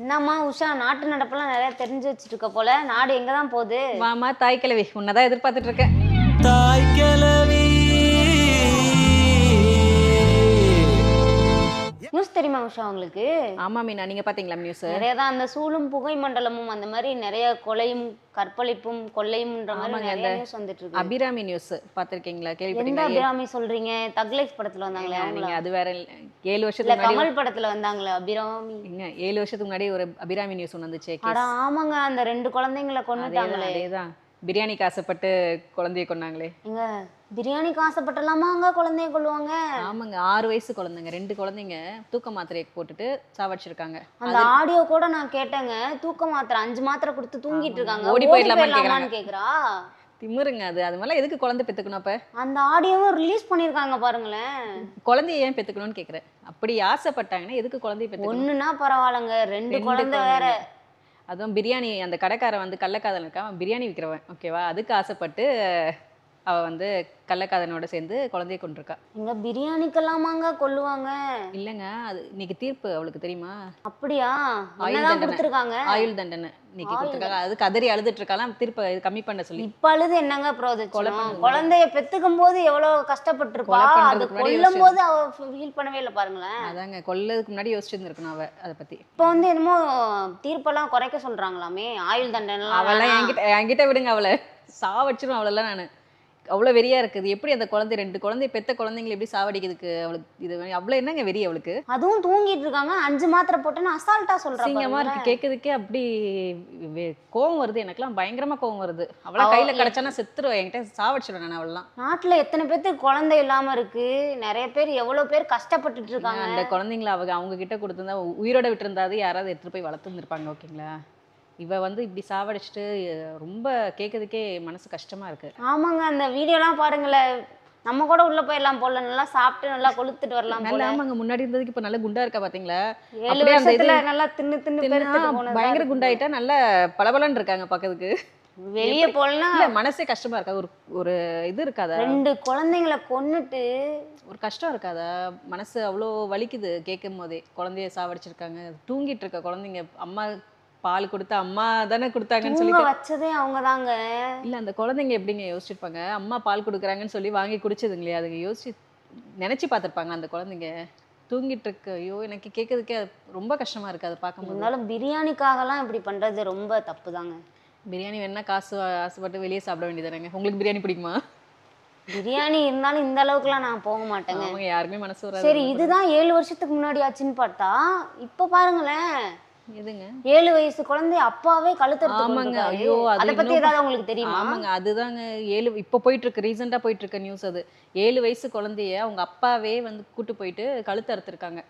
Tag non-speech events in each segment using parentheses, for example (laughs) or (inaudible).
என்னம்மா உஷா நாட்டு நடப்பெல்லாம் நிறைய தெரிஞ்சு வச்சிட்டு இருக்க போல. நாடு எங்க தான் போகுது? மாமா தாய் கிழவி உன்னதான் எதிர்பார்த்துட்டு இருக்கேன் தாய் நியூஸ் தெரியுமா உஷா உங்களுக்கு? ஆமா மீனா நீங்க பாத்தீங்களா நியூஸ் நிறைய தான் அந்த சூழும் புகை மண்டலமும் அந்த மாதிரி நிறைய கொலையும் கற்பழிப்பும் கொள்ளையும்ன்ற மாதிரி நிறைய நியூஸ் வந்துட்டு இருக்கு. அபிராமி நியூஸ் பாத்திருக்கீங்களா? கேள்விப்பட்டீங்களா அபிராமி சொல்றீங்க? தக்லைஃப் படத்துல வந்தாங்களே நீங்க அது வேற. ஏழு வருஷத்துக்கு முன்னாடி கமல் படத்துல வந்தாங்களே அபிராமி? ஏழு வருஷத்துக்கு முன்னாடி ஒரு அபிராமி நியூஸ் ஒன்று வந்துச்சு ஆமாங்க அந்த ரெண்டு குழந்தைங்களை கொண்டுட்டாங்களே அதேதான். பிரியாணிக்கு ஆசைப்பட்டு குழந்தைய கொண்டாங்களே எங்க பிரியாணிக்கு ஆசைப்பட்டலாமா அங்க குழந்தைய கொள்ளுவாங்க ஆமாங்க ஆறு வயசு குழந்தைங்க ரெண்டு குழந்தைங்க தூக்க மாத்திரையை போட்டுட்டு சாவடிச்சிருக்காங்க. அந்த ஆடியோ கூட நான் கேட்டேங்க தூக்க மாத்திரை அஞ்சு மாத்திரை கொடுத்து தூங்கிட்டு இருக்காங்க ஓடி போயிடலாமான்னு கேக்குறா? திமிருங்க அது அது மாதிரிலாம் எதுக்கு குழந்தை பெத்துக்கணும் அப்ப? அந்த ஆடியோவும் ரிலீஸ் பண்ணிருக்காங்க பாருங்களேன். குழந்தைய ஏன் பெத்துக்கணும்னு கேக்குறேன். அப்படி ஆசைப்பட்டாங்கன்னா எதுக்கு குழந்தைய பெத்துக்கணும்? ஒண்ணுனா பரவாயில்லங்க ரெண்டு குழந்தை வேற. அதுவும் பிரியாணி அந்த கடைக்காரன் வந்து கள்ளக்காதல் இருக்கான் அவன் பிரியாணி விற்கிறவன் ஓகேவா அதுக்கு ஆசைப்பட்டு அவ வந்து கள்ளக்காதனோட சேர்ந்து குழந்தைய கொண்டிருக்கா எங்க பிரியாணிக்கெல்லாமாங்க கொல்லுவாங்க. இல்லைங்க அது இன்னைக்கு தீர்ப்பு அவளுக்கு தெரியுமா? அப்படியா? ஆயுள் என்னதான் தண்டனை. கொடுத்துருக்காங்க. ஆயுள் தண்டனை இன்னைக்கு கொடுத்துருக்காங்க. அது கதறி அழுதுட்டு இருக்காலாம் திருப்ப இது கம்மி பண்ண சொல்லி. இப்ப அழுது என்னங்க கொலை. குழந்தைய பெத்துக்கும் போது எவ்வளவு கஷ்டப்பட்டிருப்பா? கொலை அது பண்றதுக்கு முன்னாடி கொல்லும் போது அவ ஃபீல் பண்ணவே இல்லை பாருங்களேன். அதாங்க கொல்லதுக்கு முன்னாடி யோசிச்சிருந்துருக்கணும் அவ அதை பத்தி. இப்போ வந்து என்னமோ தீர்ப்பெல்லாம் குறைக்க சொல்றாங்களாமே ஆயுள் தண்டனை அவளெல்லாம் என்கிட்ட என்கிட்ட விடுங்க அவளை. சாவடிச்சிரும் அவளெல்லாம் நான். அவ்வளோ வெறியா இருக்குது. எப்படி அந்த குழந்தை ரெண்டு குழந்தை பெத்த குழந்தைங்களை எப்படி சாவடிக்கிறதுக்கு அவளுக்கு இது அவ்வளோ என்னங்க வெறி அவளுக்கு? அதுவும் தூங்கிட்டு இருக்காங்க அஞ்சு மாத்திரை போட்டுன்னு அசால்ட்டா சொல்றாங்க சிங்கமா இருக்கு. கேட்கறதுக்கே அப்படி கோவம் வருது. எனக்கெல்லாம் பயங்கரமா கோவம் வருது. அவளா அவ- கையில கிடைச்சானா செத்துருவா. என்கிட்ட சாவடிச்சிடுவேன் நான் அவளெல்லாம். நாட்டுல எத்தனை பேத்துக்கு குழந்தை இல்லாம இருக்கு? நிறைய பேர் எவ்வளவு பேர் கஷ்டப்பட்டுட்டு இருக்காங்க அந்த குழந்தைங்கள அவங்க அவங்க கிட்ட கொடுத்திருந்தா உயிரோட விட்டுருந்தாது யாராவது எடுத்துட்டு போய் வளர்த்துருந்துருப்பாங்க ஓகேங்களா? இவ வந்து இப்படி சாவடிச்சிட்டு ரொம்ப கேட்கறதுக்கே மனசு கஷ்டமா இருக்கு. ஆமாங்க அந்த வீடியோலாம் பாருங்களேன். நம்ம கூட உள்ள போயிடலாம் போல. நல்லா சாப்பிட்டு நல்லா கொளுத்துட்டு வரலாம் போல. ஆமாங்க முன்னாடி இருந்ததுக்கு இப்ப நல்லா குண்டா இருக்கா பாத்தீங்களா? ஏழு வருஷத்துல நல்லா தின்னு தின்னு பயங்கர குண்டாயிட்டா நல்ல பளபளன்னு இருக்காங்க பாக்கிறதுக்கு வெளிய போலனா மனசே கஷ்டமா இருக்கா? ஒரு ஒரு இது இருக்காதா? ரெண்டு குழந்தைங்களை கொன்னுட்டு ஒரு கஷ்டம் இருக்காதா? மனசு அவ்வளோ வலிக்குது கேட்கும் போதே குழந்தைய சாவடிச்சிருக்காங்க. தூங்கிட்டு இருக்க குழந்தைங்க. அம்மா பால் கொடுத்து அம்மா தானே கொடுத்தாங்கன்னு தூங்க சொல்லிட்டு. வச்சதே அவங்கதாங்க. இல்ல அந்த குழந்தைங்க எப்படிங்க யோசிச்சிருப்பாங்க? அம்மா பால் கொடுக்குறாங்கன்னு சொல்லி வாங்கி குடிச்சதுங்களே அதுங்க யோசிச்சு நினைச்சு பார்த்திருப்பாங்க அந்த குழந்தைங்க. தூங்கிட்டு இருக்கு. ஐயோ எனக்கு கேட்கறதுக்கே ரொம்ப கஷ்டமா இருக்கு அதை பார்க்கும்போது. இருந்தாலும் பிரியாணிக்காகலாம் இப்படி பண்றது ரொம்ப தப்பு தாங்க பிரியாணி வேணா காசு ஆசைப்பட்டு வெளியே சாப்பிட வேண்டியதானங்க உங்களுக்கு பிரியாணி பிடிக்குமா? பிரியாணி இருந்தாலும் இந்த அளவுக்குலாம் நான் போக மாட்டேங்க. அவங்க யாருமே மனசு சரி இதுதான் ஏழு வருஷத்துக்கு முன்னாடி ஆச்சுன்னு பார்த்தா இப்ப பாருங்களேன். எதுங்க? ஏழு வயசு குழந்தை அப்பாவே கழுத்தறுத்து ஆமாங்க. ஐயோ, அது பத்தி ஏதாவது உங்களுக்கு தெரியுமா? ஆமாங்க. அதுதாங்க. ஏழு இப்போ போயிட்டு இருக்கு ரீசெண்டா போயிட்டு இருக்க நியூஸ் அது. ஏழு வயசு குழந்தைய அவங்க அப்பாவே வந்து கூட்டு போயிட்டு கழுத்து அறுத்திருக்காங்க.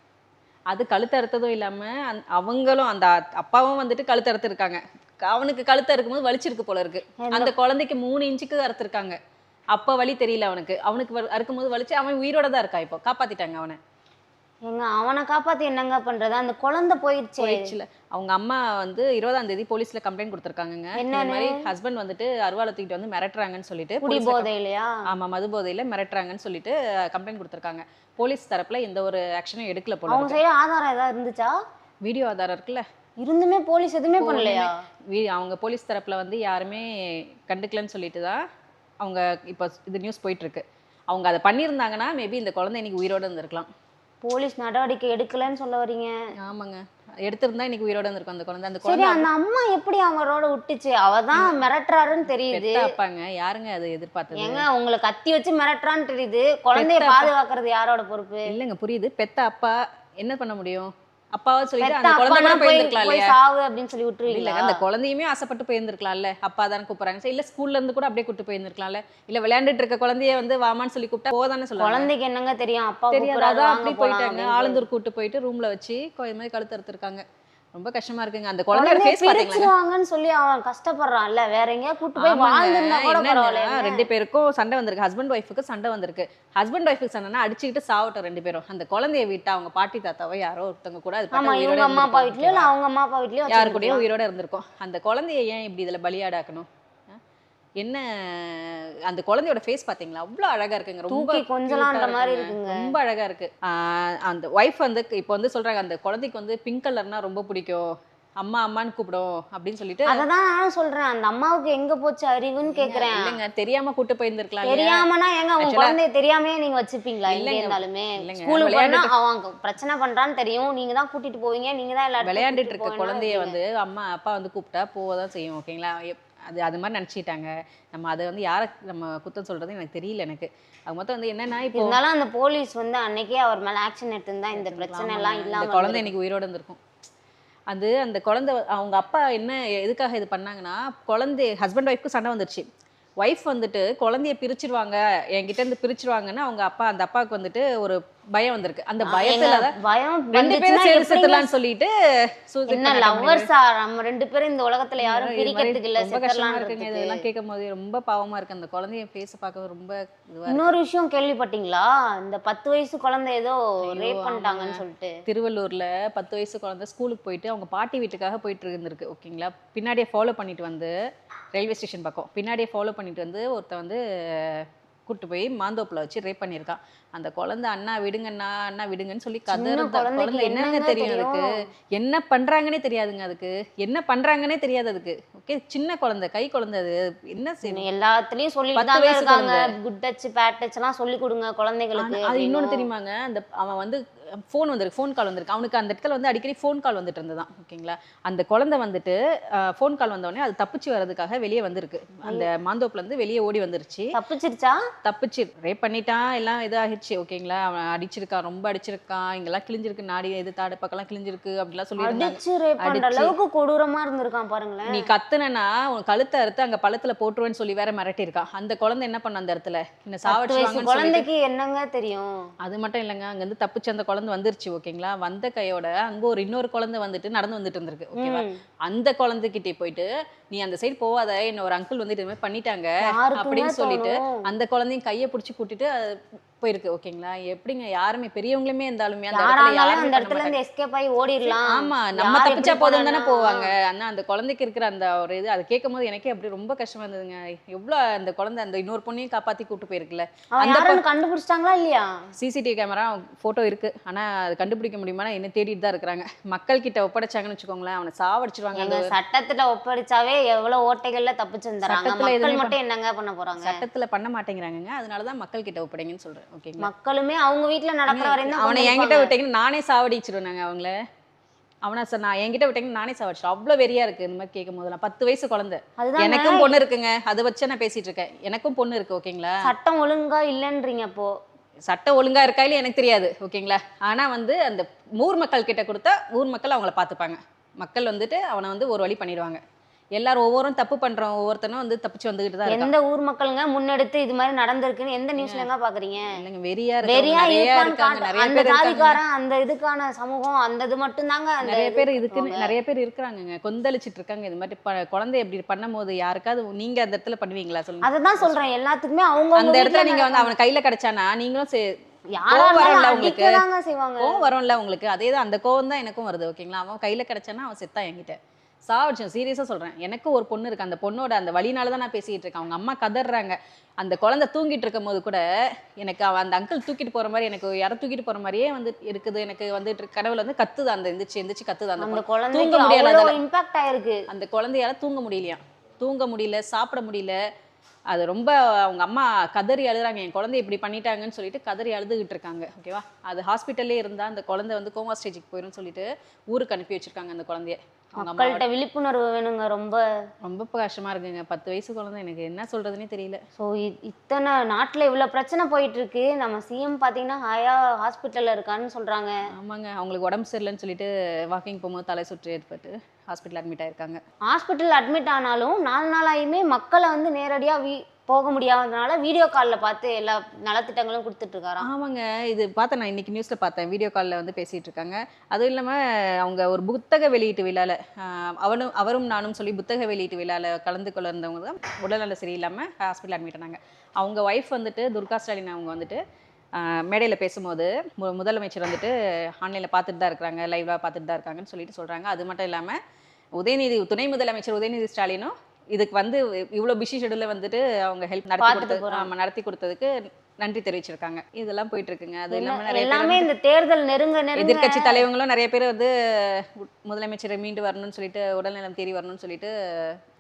அது கழுத்து அறுத்ததும் இல்லாம அவங்களும் அந்த அப்பாவும் வந்துட்டு கழுத்து அறுத்திருக்காங்க. அவனுக்கு கழுத்து அறுக்கும்போது வலிச்சிருக்கு போல இருக்கு. அந்த குழந்தைக்கு மூணு இன்ச்சுக்கு அறுத்திருக்காங்க. அப்ப வலி தெரியல அவனுக்கு. அவனுக்கு வ- அறுக்கும்போது வலிச்சு அவன் உயிரோட தான் இருக்கான் இப்போ? காப்பாத்திட்டாங்க அவனை. ஏங்க அவனை காப்பாத்தி என்னங்க பண்றது? அந்த குழந்தை போயிடுச்சே. போயிடுச்சுல. அவங்க அம்மா வந்து இருபதாம் தேதி போலீஸ்ல கம்ப்ளைண்ட் கொடுத்துருக்காங்கங்க. இந்த? மாதிரி ஹஸ்பண்ட் வந்துட்டு அருவாளை தூக்கிட்டு வந்து மிரட்டுறாங்கன்னு சொல்லிட்டு குடி police ல போதை இல்லையா ஆமா மது போதையில மிரட்டுறாங்கன்னு சொல்லிட்டு கம்ப்ளைண்ட் கொடுத்துருக்காங்க. போலீஸ் தரப்புல எந்த ஒரு ஆக்ஷனும் எடுக்கல போல அவங்க. சைடு ஆதாரம் ஏதாவது இருந்துச்சா? வீடியோ ஆதாரம் இருக்குல்ல. இருந்துமே போலீஸ் எதுவுமே பண்ணலையா? அவங்க போலீஸ் தரப்புல வந்து யாருமே கண்டுக்கலன்னு சொல்லிட்டு தான் அவங்க இப்போ இது நியூஸ் போயிட்டு இருக்கு. அவங்க அதை பண்ணியிருந்தாங்கன்னா மேபி இந்த குழந்தை இன்னைக்கு உயிரோட இருந்திருக்கலாம். போலீஸ் நடவடிக்கை எடுக்கலன்னு சொல்ல வரீங்க. ஆமாங்க. எடுத்திருந்தா இன்னைக்கு உயிரோட இருந்திருக்கும் அந்த குழந்தை. அந்த சரி குழந்தை அந்த அம்மா எப்படி அவரோட விட்டுச்சு? அவ தான் மிரட்டுறாருன்னு தெரியுது. பெத்த அப்பாங்க. யாருங்க அதை எதிர்பார்த்தது? ஏங்க உங்களை கத்தி வச்சு மிரட்டுறான்னு தெரியுது. குழந்தைய பெத்த. பாதுகாக்கிறது யாரோட பொறுப்பு? இல்லைங்க புரியுது. பெத்த அப்பா என்ன பண்ண முடியும்? அப்பாவை சொல்லிட்டு அந்த குழந்தை அப்பா கூட போய் போயிருந்திருக்கலாம் போய் இல்லையா? சாவு அப்படின்னு சொல்லி விட்டுருவீங்களா? இல்ல அந்த குழந்தையுமே ஆசைப்பட்டு போயிருந்திருக்கலாம்ல. அப்பா தானே கூப்பிடுறாங்க. சரி இல்ல ஸ்கூல்ல இருந்து கூட அப்படியே கூட்டு போயிருந்திருக்கலாம்ல. இல்ல விளையாண்டுட்டு இருக்க குழந்தைய வந்து வாமான்னு சொல்லி கூப்பிட்டா போதானே சொல்லுவாங்க. குழந்தைக்கு என்னங்க தெரியும்? அப்பா தெரியாது. அதான் அப்படி போயிட்டாங்க. ஆலந்தூர் கூட்டு போயிட்டு ரூம்ல வச்சு மாதிரி கழுத்து அறுத்திருக்காங்க. ரொம்ப கஷ்டமா இருக்குங்க. அந்த குழந்தையோட குழந்தைய ஃபேஸ் பாத்தீங்களா? பிரிச்சிருவாங்கன்னு சொல்லி அவன் கஷ்டப்படுறான்ல. வேற எங்கேயா கூட்டு போய் வாழ்ந்திருந்தா கூட பரவாயில்ல ரெண்டு பேருக்கும் சண்டை வந்திருக்கு. ஹஸ்பண்ட் ஒய்ஃபுக்கு சண்டை வந்திருக்கு. ஹஸ்பண்ட் ஒய்ஃபுக்கு சண்டைனா அடிச்சுக்கிட்டு சாவட்டும் ரெண்டு பேரும். அந்த குழந்தைய விட்டா அவங்க பாட்டி தாத்தாவோ யாரோ ஒருத்தவங்க கூட அது ஆமா இவங்க அம்மா அப்பா வீட்லயோ இல்ல? அவங்க அம்மா அப்பா வீட்லயோ யாரு. கூடயும் உயிரோட இருந்திருக்கும். அந்த குழந்தைய ஏன் இப்படி இதுல பலியாடாக்கணும்? என்ன அந்த குழந்தையோட ஃபேஸ் பாத்தீங்களா அவ்வளோ அழகா இருக்குங்க. ரொம்ப கொஞ்சலான்ற மாதிரி இருக்குங்க. ரொம்ப அழகா இருக்கு. ஆஹ் அந்த ஒய்ஃப் வந்து இப்போ வந்து சொல்றாங்க அந்த குழந்தைக்கு வந்து பிங்க் கலர்னா ரொம்ப பிடிக்கும். அம்மா அம்மான்னு கூப்பிடும் அப்படின்னு சொல்லிட்டு அததான் நானும் சொல்றேன். அந்த அம்மாவுக்கு எங்க போச்சு அறிவுன்னு கேக்குறேன். இல்லைங்க. தெரியாம கூட்டு போயிருந்திருக்கலாம் தெரியாமனா ஏங்க அவங்க குழந்தைய தெரியாமே நீங்க வச்சுப்பீங்களா? இல்லைங்க. இருந்தாலுமே. ஸ்கூலுக்கு போனா அவங்க பிரச்சனை பண்றான்னு தெரியும். நீங்க தான் கூட்டிட்டு போவீங்க. நீங்க தான் எல்லாரும் விளையாண்டுட்டு இருக்க குழந்தைய வந்து அம்மா அப்பா வந்து கூப்பிட்டா போவதான் செய்யும் ஓகேங்களா அது அது மாதிரி நினச்சிட்டாங்க. நம்ம அதை வந்து யாரை நம்ம குத்தம் சொல்றது எனக்கு தெரியல எனக்கு. அது மொத்தம் வந்து என்னன்னா இப்போ இருந்தாலும் அந்த போலீஸ் வந்து அன்னைக்கே அவர் மேல ஆக்ஷன் எடுத்திருந்தா இந்த பிரச்சனை எல்லாம் ஆமாங்க. இல்லாம இந்த குழந்தை இன்னைக்கு உயிரோட இருந்திருக்கும். அது அந்த குழந்தை அவங்க அப்பா என்ன எதுக்காக இது பண்ணாங்கன்னா குழந்தை ஹஸ்பண்ட் ஒய்ஃப்க்கு சண்டை வந்துருச்சு. ஒய்ஃப் வந்துட்டு குழந்தைய பிரிச்சிருவாங்க என்கிட்ட இருந்து பிரிச்சிருவாங்கன்னு அவங்க அப்பா அந்த அப்பாவுக்கு வந்துட்டு ஒரு பயம் வந்திருக்கு. அந்த பயத்துல பயம் ரெண்டு பேரும் சேர்ந்து செத்துலாம்னு சொல்லிட்டு என்ன லவ்வர்ஸா நம்ம ரெண்டு பேரும் இந்த உலகத்துல யாரும் பிரிக்கிறதுக்கு இல்ல கஷ்டமா இருக்குங்க. இதெல்லாம் கேட்கும் போது ரொம்ப பாவமா இருக்கு. அந்த குழந்தைய ஃபேஸ் பார்க்க ரொம்ப இன்னொரு விஷயம் கேள்விப்பட்டீங்களா? இந்த பத்து வயசு குழந்தை ஏதோ ரேப் பண்ணிட்டாங்கன்னு. சொல்லிட்டு. திருவள்ளூர்ல பத்து வயசு குழந்தை ஸ்கூலுக்கு போயிட்டு அவங்க பாட்டி வீட்டுக்காக போயிட்டு இருந்திருக்கு ஓகேங்களா பின்னாடியே ஃபாலோ பண்ணிட்டு வந்து ரயில்வே ஸ்டேஷன் பக்கம். பின்னாடியே ஃபாலோ பண்ணிட்டு வந்து ஒருத்தன் வந்து கூட்டு போய் மாந்தோப்புல வச்சு ரேப் பண்ணியிருக்கான். அந்த குழந்தை அண்ணா விடுங்கண்ணா அண்ணா விடுங்கன்னு சொல்லி கதறு குழந்தை என்னங்க தெரியும் அதுக்கு? என்ன பண்றாங்கன்னே தெரியாதுங்க அதுக்கு. என்ன பண்றாங்கன்னே தெரியாது அதுக்கு. ஓகே? சின்ன குழந்தை கை குழந்தை அது. என்ன செய்யணும் எல்லாத்துலயும் சொல்லிட்டு பத்து வயசு குட் டச் பேட் டச் எல்லாம் சொல்லி கொடுங்க குழந்தைகளுக்கு அது இன்னொன்னு. தெரியுமாங்க? அந்த அவன் வந்து ஃபோன் வந்திருக்கு ஃபோன் கால் வந்திருக்கு. அவனுக்கு அந்த இடத்துல வந்து அடிக்கடி ஃபோன் கால் வந்துட்டு இருந்ததான் ஓகேங்களா? அந்த குழந்தை வந்துட்டு ஃபோன் கால் வந்தோடனே அது தப்பிச்சு வர்றதுக்காக வெளியே வந்திருக்கு. அந்த மாந்தோப்புல இருந்து வெளியே ஓடி வந்துருச்சு. தப்பிச்சிருச்சா? தப்பிச்சு ரேப் பண்ணிட்டான் எல்லாம் இதாகிடுச்சு ஓகேங்களா? அவன் அடிச்சிருக்கான் ரொம்ப அடிச்சிருக்கான் இங்கெல்லாம் கிழிஞ்சிருக்கு நாடி இது தாடு பக்கம்லாம் கிழிஞ்சிருக்கு அப்படிலாம் அடிச்சு. அளவுக்கு கொடூரமா இருந்திருக்கான் பாருங்களேன். நீ கத்துனனா உன் கழுத்தை அறுத்து அங்க பழத்துல போட்டுருவேன்னு சொல்லி வேற மிரட்டியிருக்கான் அந்த குழந்தை என்ன பண்ண அந்த இடத்துல? என்ன சொல்லிட்டு. குழந்தைக்கு என்னங்க தெரியும்? அது மட்டும் இல்லைங்க அங்க இருந்து தப்பிச்சு அந்த குழந்தை வந்துருச்சு ஓகேங்களா வந்த கையோட அங்க ஒரு இன்னொரு குழந்தை வந்துட்டு நடந்து வந்துட்டு இருந்திருக்கு ஓகேவா. அந்த குழந்தைகிட்டே போயிட்டு நீ அந்த சைடு போகாத என்ன ஒரு அங்கிள் வந்து இது மாதிரி பண்ணிட்டாங்க அப்படின்னு சொல்லிட்டு? அந்த குழந்தையும் கையை பிடிச்சி கூட்டிட்டு போயிருக்கு ஓகேங்களா? எப்படிங்க? யாருமே பெரியவங்களுமே இருந்தாலுமே அந்த இடத்துல அந்த இடத்துல. இருந்து எஸ்கேப் ஆகி ஓடிடலாம் ஆமா நம்ம தப்பிச்சா போதும் தானே? போவாங்க. ஆனா அந்த குழந்தைக்கு இருக்கிற அந்த ஒரு இது அதை கேட்கும் போது எனக்கே அப்படி ரொம்ப கஷ்டமா இருந்ததுங்க. எவ்வளவு அந்த குழந்தை அந்த இன்னொரு பொண்ணையும் காப்பாத்தி கூட்டு போயிருக்குல்ல. அந்த கண்டுபிடிச்சிட்டாங்களா இல்லையா? சிசிடிவி கேமரா போட்டோ இருக்கு. ஆனா அது கண்டுபிடிக்க முடியுமானா என்ன தேடிட்டு தான் இருக்கிறாங்க. மக்கள் கிட்ட ஒப்படைச்சாங்கன்னு வச்சுக்கோங்களேன் அவனை சாவடிச்சிருவாங்க சட்டத்துல ஒப்படைச்சாவே எவ்வளவு ஓட்டைகள்ல தப்பிச்சிருந்தாங்க மக்கள் மட்டும் என்னங்க பண்ண போறாங்க? சட்டத்துல பண்ண மாட்டேங்கிறாங்கங்க. அதனாலதான் மக்கள் கிட்ட ஒப்படைங்கன்னு சொல்றேன். மக்களுமே அவங்க வீட்ல நடக்கிற வரையும் அவனை என்கிட்ட. விட்டீங்கன்னு நானே சாவடிச்சிருவேன் அவங்கள. அவனா சார் நான் என்கிட்ட விட்டீங்கன்னு நானே சாவடிச்சிடும் அவ்வளோ வெறியா இருக்கு இந்த மாதிரி கேட்கும் போதெல்லாம் பத்து வயசு குழந்தை. எனக்கும் பொண்ணு இருக்குங்க. அதை வச்சு நான் பேசிட்டு இருக்கேன். எனக்கும் பொண்ணு இருக்கு ஓகேங்களா? சட்டம் ஒழுங்கா இல்லன்றீங்க அப்போ. சட்டம் ஒழுங்கா இருக்கா இல்லையா எனக்கு தெரியாது ஓகேங்களா? ஆனா வந்து அந்த ஊர் மக்கள் கிட்ட கொடுத்தா ஊர் மக்கள் அவங்கள பார்த்துப்பாங்க. மக்கள் வந்துட்டு அவனை வந்து ஒரு வழி பண்ணிடுவாங்க. எல்லாரும் ஒவ்வொருத்தரும் தப்பு பண்றோம். ஒவ்வொருத்தனும் வந்து தப்பிச்சு வந்துகிட்டு தான் எந்த ஊர் மக்களுங்க முன்னெடுத்து இது மாதிரி நடந்திருக்குன்னு எந்த நியூஸ்லங்க பாக்குறீங்க? இல்லைங்க வெறியா வெறியா இருக்காங்க. அந்த ஜாதிக்காரன் அந்த இதுக்கான சமூகம் அந்த இது மட்டும் தாங்க நிறைய பேர் இதுக்கு. நிறைய பேர் இருக்கிறாங்க கொந்தளிச்சிட்டு இருக்காங்க. இது மாதிரி குழந்தை இப்படி பண்ணும்போது யாருக்காவது நீங்க அந்த இடத்துல பண்ணுவீங்களா? சொல்லுங்க. அததான் சொல்றேன். எல்லாத்துக்குமே அவங்க அந்த இடத்துல நீங்க வந்து அவன் கையில கிடைச்சானா நீங்களும் வரும்ல உங்களுக்கு? கோவம் வரும்ல உங்களுக்கு? அதே தான் அந்த கோவம் தான் எனக்கும் வருது ஓகேங்களா? அவன் கையில கிடைச்சானா அவன் செத்தான் என்கிட்ட. சாவடிச்சேன் சீரியஸா சொல்றேன். எனக்கு ஒரு பொண்ணு இருக்கு. அந்த பொண்ணோட அந்த வழினால தான் நான் பேசிட்டு இருக்கேன். அவங்க அம்மா கதறாங்க அந்த குழந்தை தூங்கிட்டு இருக்கும் போது கூட எனக்கு அந்த அங்கிள் தூக்கிட்டு போற மாதிரி எனக்கு யாரோ தூக்கிட்டு போற மாதிரியே வந்து இருக்குது. எனக்கு வந்துட்டு. கடவுள் வந்து கத்துது. அந்த எந்திரிச்சு எந்திரிச்சு கத்துது. அந்த. குழந்தைக்கு தூங்க முடியல. இம்பாக்ட் ஆயிருக்கு. அந்த குழந்தையால தூங்க முடியலையா? தூங்க முடியல சாப்பிட முடியல. அது ரொம்ப அவங்க அம்மா கதறி அழுறாங்க என் குழந்தை இப்படி பண்ணிட்டாங்கன்னு சொல்லிட்டு கதறி அழுதுகிட்டு இருக்காங்க. ஓகேவா அது ஹாஸ்பிட்டல்லே இருந்தா அந்த குழந்தை வந்து கோமா ஸ்டேஜுக்கு போயிடும் சொல்லிட்டு ஊருக்கு அனுப்பி வச்சிருக்காங்க அந்த குழந்தைய. மக்கள்கிட்ட விழிப்புணர்வு வேணுங்க ரொம்ப. ரொம்ப கஷ்டமா இருக்குங்க. பத்து வயசு குழந்தை எனக்கு என்ன சொல்றதுன்னே தெரியல. ஸோ இத்தனை நாட்டுல இவ்வளவு பிரச்சனை போயிட்டு இருக்கு நம்ம சிஎம் பாத்தீங்கன்னா ஹாயா ஹாஸ்பிட்டல்ல இருக்கான்னு சொல்றாங்க. ஆமாங்க. அவங்களுக்கு உடம்பு சரியில்லைன்னு சொல்லிட்டு வாக்கிங் போகும்போது தலை சுற்று ஏற்பட்டு ஹாஸ்பிட்டல் அட்மிட் ஆயிருக்காங்க. ஹாஸ்பிட்டல் அட்மிட் ஆனாலும் நாலு நாளாயுமே மக்களை வந்து நேரடியா வீ போக முடியாததுனால வீடியோ காலில் பார்த்து எல்லா நலத்திட்டங்களும் கொடுத்துட்டு ஆமாங்க. இது பார்த்தேன் நான் இன்னைக்கு நியூஸ்ல பார்த்தேன். வீடியோ காலில் வந்து பேசிட்டு இருக்காங்க அதுவும் இல்லாமல் அவங்க ஒரு புத்தக வெளியீட்டு விழால அவனும் அவரும் நானும் சொல்லி புத்தக வெளியீட்டு விழால கலந்து கொள்ள இருந்தவங்க தான் உடல்நல சரியில்லாம ஹாஸ்பிட்டல் அட்மிட் ஆனாங்க. அவங்க ஒய்ஃப் வந்துட்டு துர்கா ஸ்டாலின் அவங்க வந்துட்டு மேடையில் பேசும்போது மு- முதலமைச்சர் வந்துட்டு ஆன்லைனில் பார்த்துட்டு தான் இருக்கிறாங்க லைவாக பார்த்துட்டு தான் இருக்காங்கன்னு சொல்லிட்டு சொல்கிறாங்க அது மட்டும் இல்லாமல் உதயநிதி துணை முதலமைச்சர் உதயநிதி ஸ்டாலினும் இதுக்கு வந்து இவ்வளோ பிஸி ஷெடியூலில் வந்துட்டு அவங்க ஹெல்ப் நடத்தி பார்த்துட்டு கொடுத்தது போறாங்க. ஆமா, நடத்தி கொடுத்ததுக்கு நன்றி தெரிவிச்சிருக்காங்க. இதெல்லாம் போயிட்டு இருக்குங்க அது எல்லா- இல்லாம நிறைய பேர் எல்லாமே இந்த தேர்தல் நெருங்க எதிர்க்கட்சி தலைவங்களும் நிறைய பேர் வந்து முதலமைச்சரை மீண்டு வரணும்னு சொல்லிட்டு உடல்நலம் தேறி வரணும்னு சொல்லிட்டு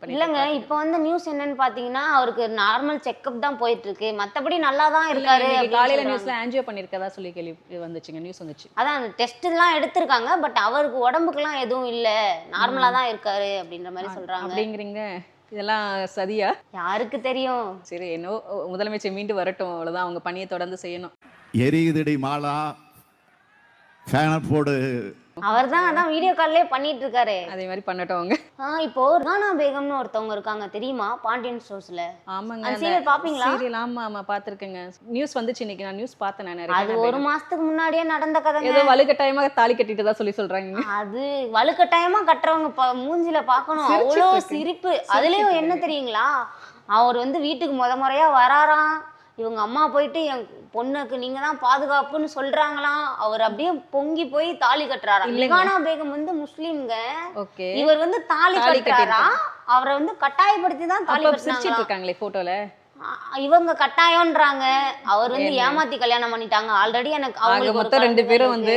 இல்லைங்க. இப்போ வந்து நியூஸ் என்னன்னு பாத்தீங்கன்னா அவருக்கு நார்மல் செக்கப் தான் போயிட்டு இருக்கு மத்தபடி நல்லா தான் இருக்காரு காலையில. நியூஸ்ல ஆன்ஜியோ பண்ணிருக்கதா சொல்லி கேள்வி வந்துச்சுங்க நியூஸ் வந்துச்சு. அதான் அந்த டெஸ்ட் எல்லாம் எடுத்திருக்காங்க பட் அவருக்கு உடம்புக்குலாம் எதுவும் இல்ல. நார்மலா தான் இருக்காரு அப்படின்ற மாதிரி சொல்றாங்க. அப்படிங்கிறீங்க. இதெல்லாம் சதியா? யாருக்கு தெரியும்? சரி என்னோ முதலமைச்சர் மீண்டு வரட்டும் அவ்வளவுதான். அவங்க பணியை தொடர்ந்து செய்யணும். எரியுதடி மாலா. ஃபேனை போடு. அவர் தான் அதான் வீடியோ கால்லே பண்ணிட்டு இருக்காரு அதே மாதிரி பண்ணட்டும் அவங்க. ஆ இப்போ ரானா பேகம்னு ஒருத்தவங்க இருக்காங்க தெரியுமா? பாண்டியன் ஸ்டோர்ஸ்ல ஆமாங்க serial பாப்பீங்களா? சீரியல் ஆமா ஆமா பாத்திருக்கேங்க. நியூஸ் வந்துச்சு இன்னைக்கு நான் நியூஸ் பார்த்தேன் நான் அது ஒரு மாசத்துக்கு முன்னாடியே நடந்த கதைங்க. ஏதோ வலுக்கட்டாயமா தாலி கட்டிட்டு சொல்லி சொல்றாங்க. அது வலுக்கட்டாயமா கட்டுறவங்க மூஞ்சில பார்க்கணும். சிரிச்சிட்டு அவ்வளோ இருக்கு. சிரிப்பு. அதுலயும் என்ன தெரியுங்களா? அவர் வந்து வீட்டுக்கு முத முறையா வராராம். இவங்க அம்மா போயிட்டு என் பொண்ணுக்கு நீங்க தான் பாதுகாப்புன்னு சொல்றாங்களாம் அவர் அப்படியே பொங்கி போய் தாலி கட்டுறாராம். லிகானா பேகம் வந்து முஸ்லீம்ங்க. ஓகே. இவர் வந்து தாலி கட்டுறாரா? அவரை வந்து கட்டாயப்படுத்தி தான் தாலி கட்டினாங்க இருக்காங்களே போட்டோல? இவங்க கட்டாயம்ன்றாங்க. அவர் வந்து ஏமாத்தி கல்யாணம் பண்ணிட்டாங்க. ஆல்ரெடி எனக்கு ஒரு மொத்தம் ரெண்டு பேரும். வந்து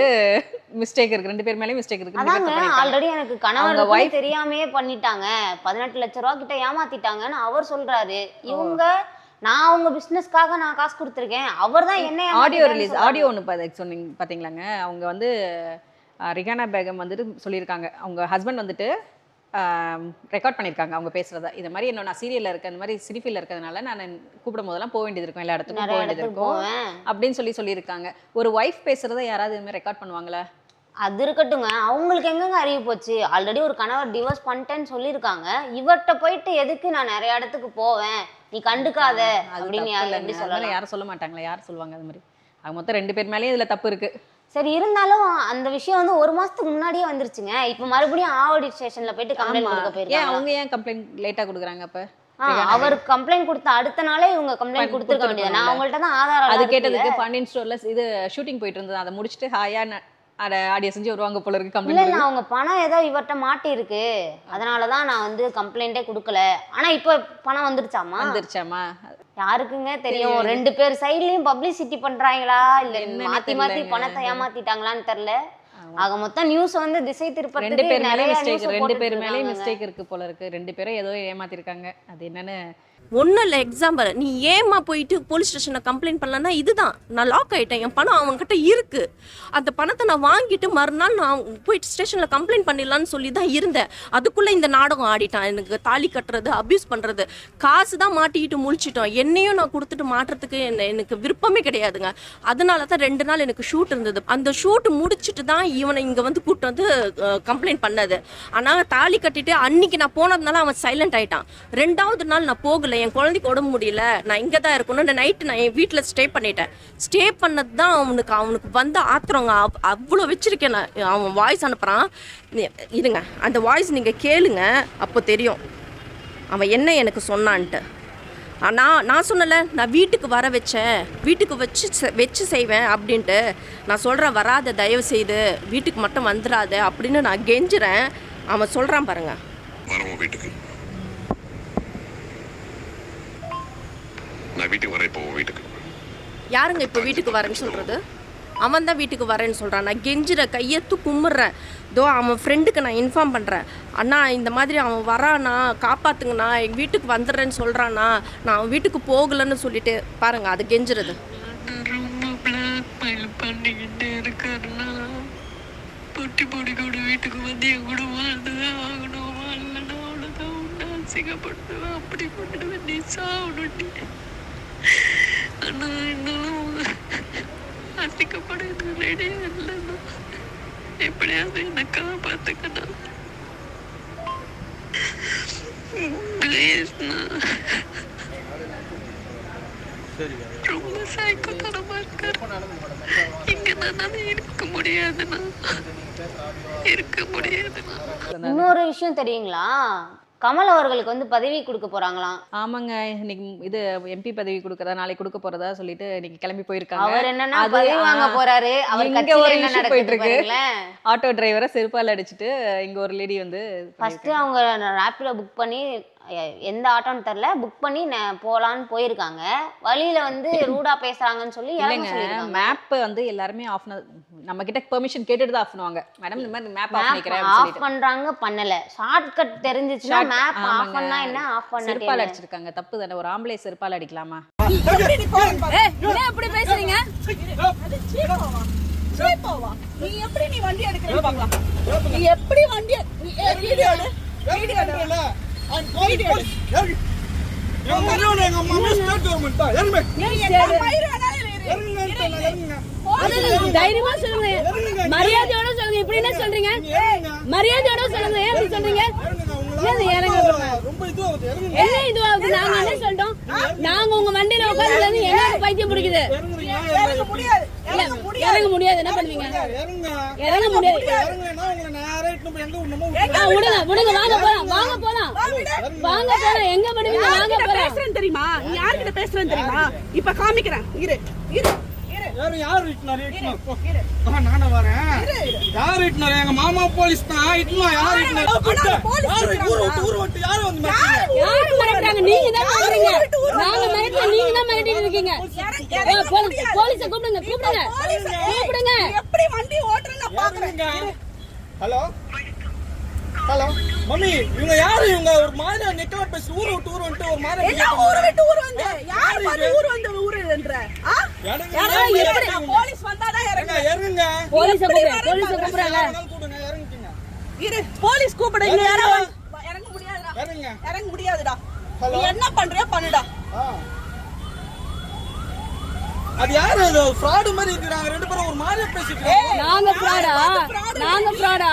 மிஸ்டேக் இருக்கு. ரெண்டு பேர் மேலயும் மிஸ்டேக் இருக்கு. அதாங்க. ஆல்ரெடி எனக்கு கணவர் அவங்க தெரியாமையே பண்ணிட்டாங்க. பதினெட்டு லட்ச ரூபா கிட்ட ஏமாத்திட்டாங்கன்னு அவர் சொல்றாரு. இவங்க நான் அவங்க பிசினஸ்க்காக நான் காசு கொடுத்துருக்கேன். அவர் தான் என்ன ஆடியோ ரிலீஸ். ஆடியோ ஒன்று சொன்னீங்க பார்த்தீங்களாங்க அவங்க வந்து ரிகானா பேகம் வந்துட்டு சொல்லியிருக்காங்க. அவங்க ஹஸ்பண்ட் வந்துட்டு ரெக்கார்ட் பண்ணியிருக்காங்க அவங்க பேசுறத. இந்த மாதிரி என்ன நான் சீரியலில் இருக்க இந்த மாதிரி சிரிஃபில் இருக்கிறதுனால நான் கூப்பிடும் போதெல்லாம் போக வேண்டியது இருக்கும். எல்லா இடத்துக்கும் போக வேண்டியது இருக்கும் அப்படின்னு சொல்லி சொல்லியிருக்காங்க. ஒரு ஒய்ஃப் பேசுறத யாராவது இது மாதிரி ரெக்கார்ட் பண்ணுவாங்களா? அது இருக்கட்டுங்க அவங்களுக்கு எங்கங்க அறிவு போச்சு? ஆல்ரெடி ஒரு கணவர் டிவோர்ஸ் பண்ணிட்டேன்னு சொல்லியிருக்காங்க. இவர்கிட்ட போயிட்டு எதுக்கு நான் நிறைய இடத்துக்கு போவேன்? நீ கண்டுக்காத அது அப்படின்னு. எப்படி சொல்லலாம்? யாரும் சொல்ல மாட்டாங்களா. யார் சொல்லுவாங்க அது மாதிரி? அவங்க மொத்தம் ரெண்டு பேர் மேலேயும் இதுல தப்பு இருக்கு. சரி இருந்தாலும் அந்த விஷயம் வந்து ஒரு மாசத்துக்கு முன்னாடியே வந்துருச்சுங்க. இப்போ மறுபடியும் ஆவடி ஸ்டேஷன்ல போயிட்டு கம்ப்ளைண்ட். கொடுக்க போயிருக்காங்க. அவங்க ஏன் கம்ப்ளைண்ட் லேட்டா கொடுக்குறாங்க அப்ப? அவர் கம்ப்ளைண்ட் கொடுத்த அடுத்த நாளே இவங்க கம்ப்ளைண்ட் கொடுத்துருக்க வேண்டியது நான். அவங்கள்ட்ட தான் ஆதாரம் அது. கேட்டதுக்கு பாண்டியன் ஸ்டோர்ல இது ஷூட்டிங் போயிட்டு இருந்தது. அதை முடிச்சுட்டு ஹாயா அட ஆடியோ செஞ்சு வருவாங்க போல இருக்கு கம்ப்ளைண்ட் இல்ல அவங்க பணம் ஏதோ இவர்ட்ட மாட்டி இருக்கு அதனாலதான் நான் வந்து கம்ப்ளைண்டே கொடுக்கல. ஆனா இப்போ பணம் வந்துருச்சாமா வந்துருச்சாமா யாருக்குங்க தெரியும். ரெண்டு பேர் சைட்லயும் பப்ளிசிட்டி பண்றாங்களா? இல்ல மாத்தி மாத்தி. பணத்தை ஏமாத்திட்டாங்களான்னு தெரியல. ஆக மொத்தம் நியூஸ் வந்து திசை ரெண்டு திருப்பத்துக்கு பேர் மேலே மிஸ்டேக் ரெண்டு பேர் மேலே. மிஸ்டேக் இருக்கு போல இருக்கு. ரெண்டு பேரும் ஏதோ ஏமாத்திருக்காங்க. அது என்னன்னு ஒன்றும் இல்லை எக்ஸாம்பிள் நீ ஏமா போயிட்டு போலீஸ் ஸ்டேஷனில் கம்ப்ளைண்ட் பண்ணலன்னா இதுதான். நான் லாக் ஆகிட்டேன் என் பணம் அவங்ககிட்ட இருக்கு. அந்த பணத்தை நான் வாங்கிட்டு மறுநாள் நான் போயிட்டு ஸ்டேஷனில் கம்ப்ளைண்ட் பண்ணிடலான்னு சொல்லி தான் இருந்தேன். அதுக்குள்ளே இந்த நாடகம் ஆடிட்டான். எனக்கு தாலி கட்டுறது அப்யூஸ் பண்ணுறது காசு தான் மாட்டிக்கிட்டு முழிச்சிட்டோம். என்னையும் நான் கொடுத்துட்டு மாட்டுறதுக்கு என்ன எனக்கு விருப்பமே கிடையாதுங்க. அதனால தான் ரெண்டு நாள் எனக்கு ஷூட் இருந்தது. அந்த ஷூட் முடிச்சுட்டு தான் இவனை இங்கே வந்து கூப்பிட்டு வந்து கம்ப்ளைண்ட் பண்ணது ஆனால் தாலி கட்டிட்டு அன்னைக்கு நான் போனதுனால அவன் சைலண்ட் ஆகிட்டான் ரெண்டாவது நாள் நான் போகலை. என் குழந்தைக்கு உடம்பு முடியல நான் இங்கே தான் இருக்கணும் நைட்டு நான் என் வீட்டில் ஸ்டே பண்ணிட்டேன். ஸ்டே பண்ணது தான் அவனுக்கு அவனுக்கு வந்து ஆத்திரங்க அவ்- அவ்வளோ வச்சுருக்கேன் நான். அவன் வாய்ஸ் அனுப்புகிறான் இருங்க அந்த வாய்ஸ் நீங்கள் கேளுங்க அப்போ தெரியும். அவன் என்ன எனக்கு சொன்னான்ட்டு. நான் நான் சொன்னல நான் வீட்டுக்கு வர வச்சேன் வீட்டுக்கு வச்சு செ- வச்சு செய்வேன் அப்படின்ட்டு. நான் சொல்கிறேன் வராத தயவு செய்து வீட்டுக்கு மட்டும் வந்துடாத அப்படின்னு நான் கெஞ்சுறேன். அவன் சொல்கிறான் பாருங்கள் வீட்டுக்கு. நான் வீட்டுக்கு வரேன் இப்போ வீட்டுக்கு. யாருங்க இப்போ வீட்டுக்கு வரேன்னு சொல்கிறது அவன் தான் வீட்டுக்கு வரேன்னு சொல்கிறான் நான் கெஞ்சுற கையெத்து கும்பிட்றேன் தோ அவன் ஃப்ரெண்டுக்கு நான் இன்ஃபார்ம் பண்ணுறேன் அண்ணா இந்த மாதிரி அவன் வரானா காப்பாத்துங்கண்ணா எங்கள் வீட்டுக்கு வந்துடுறேன்னு சொல்கிறானா நான் அவன் வீட்டுக்கு போகலன்னு சொல்லிட்டு பாருங்க அது கெஞ்சுறது. அப்படி பண்ணிடுவேன் நீ சாகணும் நான் ஆனால் இன்னும் அசிங்கப்படுறது ரெடியே இல்லைன்னா எப்படியாவது என்னை பார்த்துக்கணும் ப்ளீஸ்ண்ணா ரொம்ப சைக்கோத்தனமா இருக்காரு இங்க நான் இருக்க முடியாதுண்ணா இருக்க முடியாதுண்ணா இன்னொரு விஷயம் தெரியுங்களா? கமல் அவர்களுக்கு வந்து பதவி கொடுக்க போறாங்களாம். ஆமாங்க இன்னைக்கு இது எம்பி பதவி கொடுக்கறதா நாளைக்கு கொடுக்க போறதா சொல்லிட்டு இன்னைக்கு கிளம்பி போயிருக்காங்க. அவர் என்னன்னா பதவி வாங்க போறாரு. அவர் இங்க ஒரு நடக்குது போயிட்டு இருக்கு. ஆட்டோ டிரைவரை செருப்பால் அடிச்சிட்டு இங்க ஒரு லேடி வந்து ஃபர்ஸ்ட் அவங்க ரேப்பிடோ புக் பண்ணி எந்த ஆட்டோன்னு தெரில புக் பண்ணி ந- போலான்னு போயிருக்காங்க வழியில வந்து ரூடா பேசுறாங்கன்னு சொல்லி இறங்க இல்லைங்க சொல்லியிருக்காங்க மேப் வந்து எல்லாருமே ஆஃப் நம்ம கிட்ட பெர்மிஷன் கேட்டுட்டு தான் ஆஃப் பண்ணுவாங்க மேடம் இந்த மாதிரி மேப் ஆஃப் பண்ணிக்கிறேன் ஆஃப் பண்றாங்க பண்ணல ஷார்ட் கட் தெரிஞ்சிச்சுன்னா மேப் ஆஃப். பண்ணா என்ன ஆஃப் பண்ண செருப்பால் அடிச்சிருக்காங்க தப்பு தானே ஒரு ஆம்பளை செருப்பால் அடிக்கலாமா எப்படி பேசுறீங்க நீ எப்படி நீ வண்டி எடுக்கிற நீ எப்படி வண்டி video video I'm calling the police. தைரியமா சொல்லுங்க. மரியாதையோட சொல்லுங்க. இப்படி என்ன சொல்றீங்க? மரியாதையோட சொல்லுங்க. ஏன் இப்படி சொல்றீங்க? என்ன இதுவாகுது? நாங்க என்ன சொல்லிட்டோம்? நாங்க உங்க வண்டியில உட்கார்ந்து என்ன பைத்தியம் பிடிக்குது. இறங்க முடியாது. இல்ல, இறங்க முடியாது. என்ன பண்ணுவீங்க? இறங்க முடியாது. ஆ, விடுங்க விடுங்க. வாங்க போலாம். வாங்க போலாம். வாங்க போலாம். எங்க பண்ணுவீங்க வாங்க போலாம். தெரியுமா? நீ யார்கிட்ட பேசுறேன்னு தெரியுமா? இப்ப காமிக்கிறேன். இரு. இரு. இரு யாரு யாரு இட்டுனாரு? நானே வரேன். யாரு இட்டுனாரு? எங்க மாமா போலீஸ் தான். இட்டுனா யாரு இட்டுனாரு? ஊர்? விட்டு ஊர் விட்டு யாரு வந்து யாரு மிரட்டுறாங்க? நீங்க தான் மிரட்டுறீங்க? நாங்க மிரட்டல நீங்க தான் மிரட்டிட்டு இருக்கீங்க. போலீஸ் கூப்பிடுங்க கூப்பிடுங்க. கூப்பிடுங்க. எப்படி வண்டி ஓட்டுறேன்னு யாருங்க ஹலோ? ஹலோ? மம்மி இவங்க யாரு? இவங்க ஒரு மாதிரி நிக்கல பேசி. ஊர் விட்டு ஊர் விட்டு ஒரு மாதிரி ஊரு விட்டு ஊர் வந்து? யார் வந்து ஊர் வந்து போலீஸ் வந்தாதான் இறங்குங்க. போலீஸ போலீஸ. கூப்பிடுறாங்க. இரு போலீஸ் கூப்பிடு. இங்க இறங்க. முடியாதுடா. இறங்க முடியாதுடா. நீ என்ன பண்றியோ பண்ணுடா. ஆ. அது யாரு அது? ஃப்ராடு மாதிரி இருக்கிறாங்க ரெண்டு பேரும் ஒரு மாதிரியா பேசிட்டு இருக்காங்க. நாங்க ஃப்ராடா நாங்க ஃப்ராடா.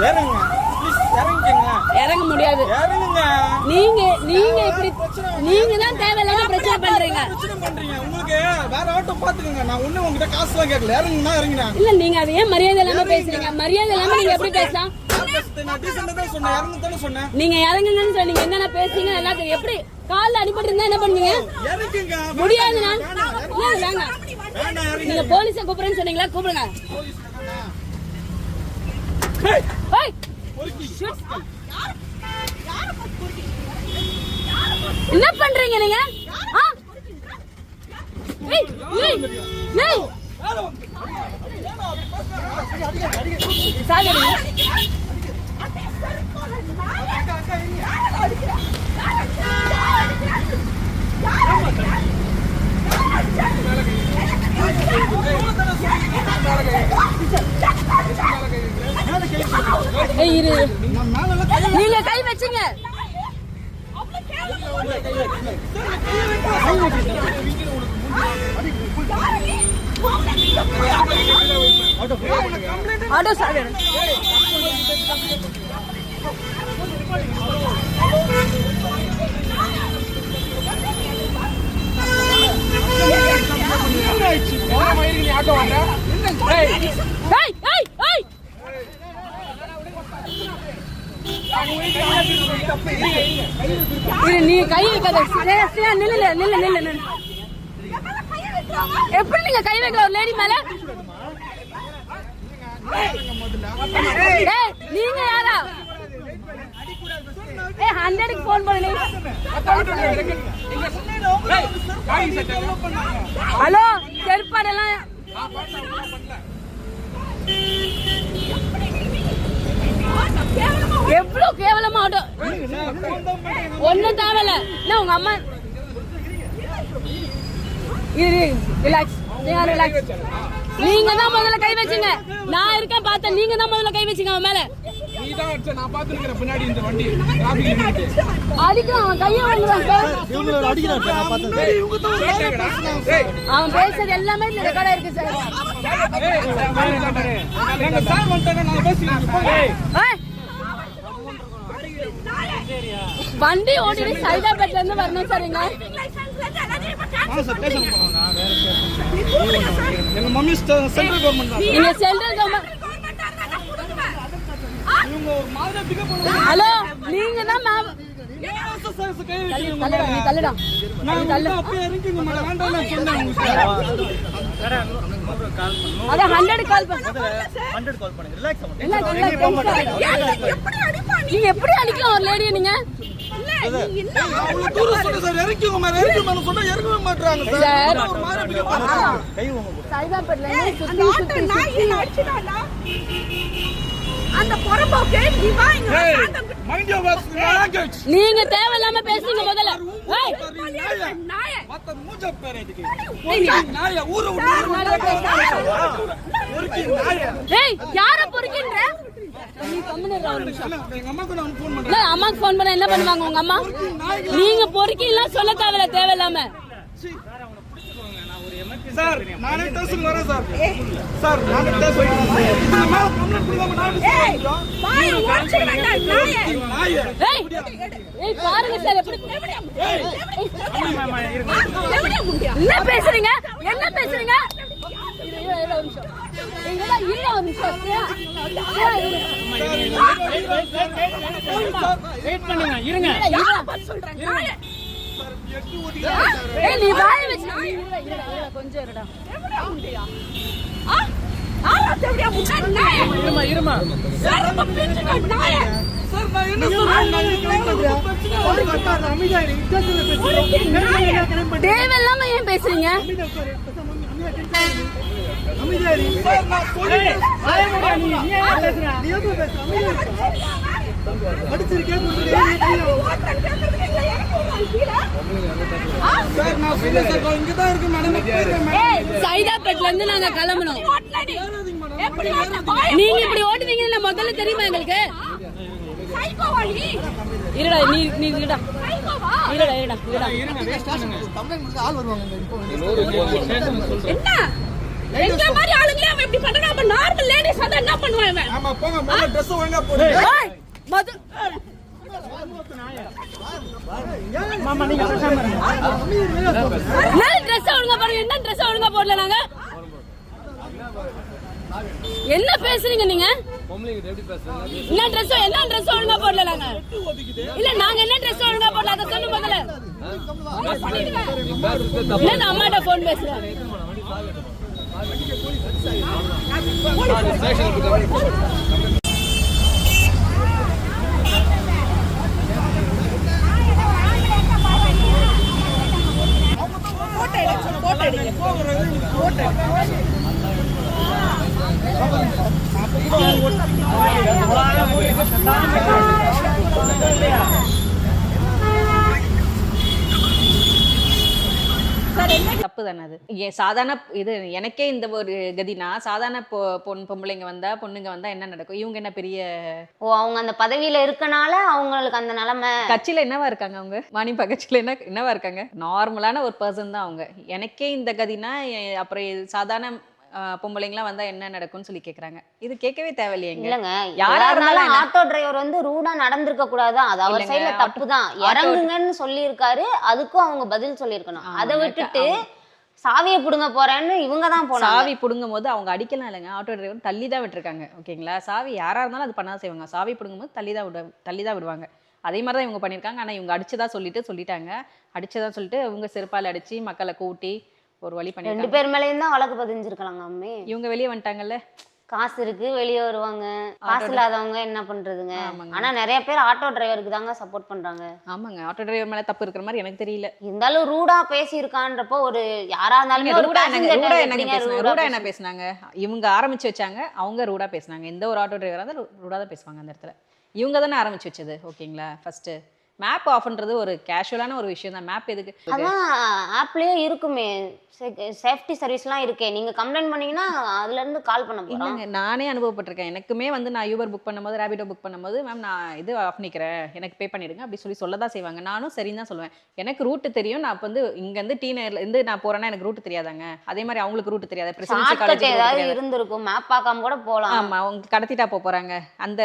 இறங்குங்க. ப்ளீஸ் இறங்க முடியாது. நீங்க நீங்க இப்படி நீங்க தான் தேவையில்லாம பிரச்சனை பண்றீங்க. இல்ல நீங்க அது ஏன் மரியாதை இல்லாம பேசுறீங்க? மரியாதை இல்லாம நீங்க எப்படி பேசலாம்? நீங்க இறங்குங்கன்னு சொன்னீங்க. என்னென்ன பேசுறீங்க? நல்லா தெரியும் எப்படி கால்ல அடிபட்டு இருந்தா என்ன பண்ணுவீங்க? முடியாது நான். நீங்க போலீஸ கூப்பிடுறேன்னு சொன்னீங்களா? கூப்பிடுங்க ஏய், என்ன பண்றீங்க நீங்க? இரு நீங்க கை வச்சுங்க ஆட்டோ சாவி எடுங்க. ஏய், ஏய், ஏய். இரு, நீ கை வைக்காத. சரி, சரி, நில்லு நில்லு நில்லு நில்லு எப்படி நீங்க கை வைக்கல ஒரு லேடி மேல? நீங்க யாரா? ஏ ஹண்ட்ரடுக்கு போன் பண்ணு. ஹலோ செருப்பாடெல்லாம் எவ்வளவு கேவலமா ஆட்டோ தேவையில்ல என்ன உங்க அம்மா இரு ரிலாக்ஸ் நீங்க ரிலாக்ஸ் நீங்க தான் முதல்ல கை வச்சீங்க நான் இருக்கேன் பார்த்தேன் நீங்க தான் முதல்ல கை வச்சீங்க அவன் மேல நீ தான் அடிச்ச நான் பாத்துக்கிறேன் பின்னாடி இந்த வண்டி அடிக்கிறான் அவன் கையை வாங்குறான் அடிக்கிறான் நான் பார்த்தேன் இவங்க தான் அவன் பேசுறது எல்லாமே இந்த ரெக்கார்டா இருக்கு சார் சார் வந்துட்டாங்க நான் ஏய். வண்டி ஓட்டிட்டு சைதாபேட்ல இருந்து வரணும் சார் போலாம் எங்க மம்மி சென்ட்ரல் கவர்மெண்ட் நீங்க சென்ட்ரல் கவர்மெண்ட் ஹலோ நீங்க தான் மேம் தள்ளுடா. அத 100 கால் பண்ணு ஹண்ட்ரட் கால் பண்ணுங்க. நீங்க எப்படி அடிக்கலாம் ஒரு லேடியை நீங்க? அவ்வளவு தூரம் சொன்னேன் சார். இறக்கிங்க மேடம் இறக்கி மேடம் சொன்னா இறக்கவே மாட்டாங்க சார். ஒரு மாதிரி பிக்கப் பண்ணுவாங்க கை உங்க சைதாப்பேட்ல இருந்து சுத்தி சுத்தி அந்த புறம்போக்கு நீ வா இங்க வா, சாந்தம் மைண்ட் யுவர் லாங்குவேஜ் நீங்க தேவையில்லாம பேசுறீங்க முதல்ல. ஏய், நாயே. மத்த மூஞ்ச பேர் இதுக்கு. பொறுக்கி நாய? ஊர விட்டு பொறுக்கி நாய? ஏய் யார பொறுக்கின்ற? அம்மாக்கு நான் ஃபோன் பண்றேன் இல்ல, அம்மாக்கு ஃபோன் பண்ண என்ன பண்ணுவாங்க உங்க அம்மா? நீங்க பொறுக்கிலாம் சொல்ல தேவையில்ல தேவையில்லாம. சார் நானே ஸ்டேஷன் வரேன் சார். சார் நானே ஸ்டேஷன் வரேன் சார். இந்த மேல கம்ப்ளைண்ட் கொடுக்காம நான் நாய ஏய் ஏய் பாருங்க சார் எப்படி என்ன பேசுறீங்க? என்ன பேசுறீங்க? இருங்க இருடா. ஏய், நீ வாயை வச்சு நீ இருடா, இருடா, இருடா, கொஞ்சம் இருடா. இருமா இருமா தேவையில்லாம ஏன் பேசுறீங்க? சைதாப்பேட்ல இருந்து நாங்க கிளம்பணும். நீங்க இப்படி ஓட்டுவீங்கன்னு முதல்ல தெரியுமா எங்களுக்கு? இருடா நீ நீ இருடா. இருடா இருடா இருடா. என்ன? எங்க மாதிரி ஆளுங்களே அவன் இப்படி பண்றான்? அப்ப நார்மல் லேடிஸ் வந்து என்ன பண்ணுவான் இவன்? ஆமா போங்க முதல்ல ட்ரெஸ் ஒழுங்கா போடுங்க ஏய், மது மாமா நீங்க பேசாம இருங்க. என்ன ட்ரெஸ் ஒழுங்கா போடுங்க என்ன ட்ரெஸ் ஒழுங்கா போடல நாங்க? என்ன பேசுறீங்க நீங்க? என்ன ட்ரெஸ் என்ன ட்ரெஸ் ஒழுங்கா போடல நாங்க? இல்ல நாங்க என்ன ட்ரெஸ் ஒழுங்கா போடல? அத சொல்லு முதல்ல. இல்ல நான் அம்மாட்ட போன் பேசுறேன் தப்பு தானே அது சாதாரண இது எனக்கே இந்த ஒரு கதினா சாதாரண பொ பொன் பொம்பளைங்க வந்தா பொண்ணுங்க வந்தா என்ன நடக்கும்? இவங்க என்ன பெரிய ஓ அவங்க அந்த பதவியில இருக்கனால அவங்களுக்கு அந்த நிலைமை கட்சியில என்னவா இருக்காங்க அவங்க? மானிப்பா கட்சியில என்ன என்னவா இருக்காங்க? நார்மலான ஒரு பர்சன் தான் அவங்க. எனக்கே இந்த கதினா அப்புறம் சாதாரண அஹ், பொம்பளைங்கலாம் வந்தா என்ன நடக்கும்னு சொல்லி கேக்குறாங்க. இது கேட்கவே தேவையில்லையேங்க இல்லங்க. யாரா இருந்தாலும்? ஆட்டோ டிரைவர் வந்து ரூடா நடந்திருக்க கூடாது. அது அவர் சைடுல தப்பு தான் இறங்குங்கன்னு சொல்லியிருக்காரு. அதுக்கும் அவங்க பதில் சொல்லியிருக்கணும். அதை விட்டுட்டு சாவியை புடுங்க போறேன்னு இவங்க தான் போனாங்க. சாவி புடுங்கும் போது அவங்க அடிக்கலாம் இல்லைங்க. ஆட்டோ டிரைவர் தள்ளி தான் விட்டுருக்காங்க. ஓகேங்களா? சாவி யாரா இருந்தாலும் அது பண்ணா செய்வாங்க. சாவி புடுங்கும் போது தள்ளி தான் விட தள்ளி தான் விடுவாங்க. அதே மாதிரி தான் இவங்க பண்ணியிருக்காங்க. ஆனால் இவங்க அடிச்சதா சொல்லிட்டு சொல்லிட்டாங்க. அடிச்சதா சொல்லிட்டு இவங்க செருப்பால் அடிச்சு மக்களை கூட்டி ஒரு வழி ரெண்டு பண்ணிருக்காங்க பேர் மேலேயும் தான் வழக்கு பதிஞ்சிருக்கலாங்க அம்மே. இவங்க வெளியே வந்துட்டாங்கல்ல? காசு இருக்கு வெளியே வருவாங்க. காசு இல்லாதவங்க என்ன பண்றதுங்க. ஆனா நிறைய பேர் ஆட்டோ டிரைவருக்கு தாங்க சப்போர்ட் பண்றாங்க. ஆமாங்க. ஆட்டோ டிரைவர் மேல தப்பு இருக்கிற மாதிரி எனக்கு தெரியல. இருந்தாலும் ரூடா பேசியிருக்கான்றப்போ ஒரு யாரா இருந்தாலுமே ரூடா passenger ரூடா என்ன பேச- பேசுனாங்க? இவங்க ஆரம்பிச்சு வச்சாங்க அவங்க ரூடா பேசுனாங்க. எந்த ஒரு ஆட்டோ டிரைவராக இருந்தாலும் ரூடா தான் பேசுவாங்க அந்த இடத்துல. இவங்க தானே ஆரம்பிச்சு வச்சது ஓகேங்களா? ஃபர்ஸ்ட் மேப் ஆஃப்ன்றது ஒரு கேஷுவலான ஒரு விஷயம் தான் மேப் எதுக்கு? அதான் ஆப்லயே இருக்குமே. சேஃப்டி சர்வீஸ்லாம் இருக்கே. நீங்க கம்ப்ளைண்ட் பண்ணீங்கன்னா அதுல இருந்து கால் பண்ண இல்லைங்க நானே அனுபவப்பட்டிருக்கேன். எனக்குமே வந்து நான் யூபர் புக் பண்ணும்போது ரேபிடோ புக் பண்ணும்போது மேம் நான் இது ஆஃப் பண்ணிக்கிறேன் எனக்கு பே பண்ணிடுங்க. அப்படி சொல்லி சொல்ல தான் செய்வாங்க. நானும் சரின்னு தான் சொல்லுவேன். எனக்கு ரூட்டு தெரியும். நான் இப்போ வந்து இங்கேருந்து டி நகர்ல இருந்து நான் போறேன்னா எனக்கு ரூட் தெரியாதாங்க. அதே மாதிரி அவங்களுக்கு ரூட் தெரியாது. பிரசிடென்சி காலேஜ் ஏதாவது இருந்திருக்கும். மேப் பார்க்காம கூட போலாம் ஆமா அவங்க கடத்திட்டா போறாங்க. அந்த